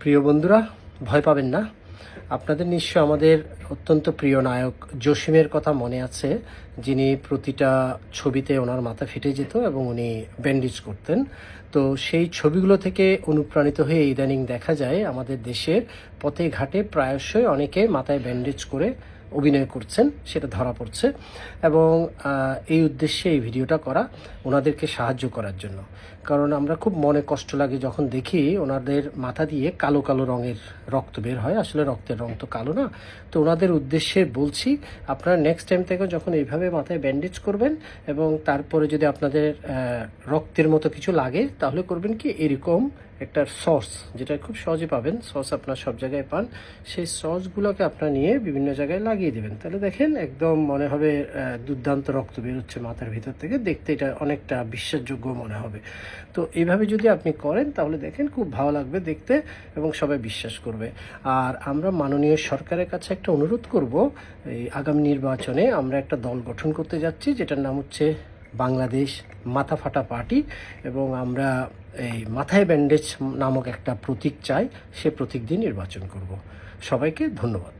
প্রিয় বন্ধুরা, ভয় পাবেন না। আপনাদের নিশ্চয় আমাদের অত্যন্ত প্রিয় নায়ক জসিমের কথা মনে আছে, যিনি প্রতিটা ছবিতে ওনার মাথা ফেটে যেত এবং উনি ব্যান্ডেজ করতেন। তো সেই ছবিগুলো থেকে অনুপ্রাণিত হয়ে ইদানিং দেখা যায়, আমাদের দেশের পথে ঘাটে প্রায়শই অনেকে মাথায় ব্যান্ডেজ করে অভিনয় করছেন, সেটা ধরা পড়ছে এবং এই উদ্দেশ্যে এই ভিডিওটা করা ওনাদেরকে সাহায্য করার জন্য। কারণ আমরা খুব মনে কষ্ট লাগে যখন দেখি ওনাদের মাথা দিয়ে কালো কালো রঙের রক্ত বের হয়। আসলে রক্তের রং তো কালো না। তো ওনাদের উদ্দেশ্যে বলছি, আপনারা নেক্সট টাইম থেকে যখন এইভাবে মাথায় ব্যান্ডেজ করবেন এবং তারপরে যদি আপনাদের রক্তের মতো কিছু লাগে, তাহলে করবেন কি? এরকম একটা সস যেটা খুব সহজে পাবেন। সস আপনার সব জায়গায় পান। সেই সসগুলোকে আপনারা নিয়ে বিভিন্ন জায়গায় লাগিয়ে দেবেন। তাহলে দেখেন একদম মনে হবে দুর্দান্ত রক্ত বেরোচ্ছে মাথার ভিতর থেকে। দেখতে এটা অনেকটা বিশ্বাসযোগ্য মনে হবে। তো এইভাবে যদি আপনি করেন, তাহলে দেখেন খুব ভালো লাগবে দেখতে এবং সবাই বিশ্বাস করবে। আর আমরা মাননীয় সরকারের কাছে একটা অনুরোধ করব, এই আগামী নির্বাচনে আমরা একটা দল গঠন করতে যাচ্ছি, যেটার নাম হচ্ছে বাংলাদেশ মাথা ফাটা পার্টি। এবং আমরা এই মাথায় ব্যান্ডেজ নামক একটা প্রতীক চাই, সে প্রতীক দিয়ে নির্বাচন করব। সবাইকে ধন্যবাদ।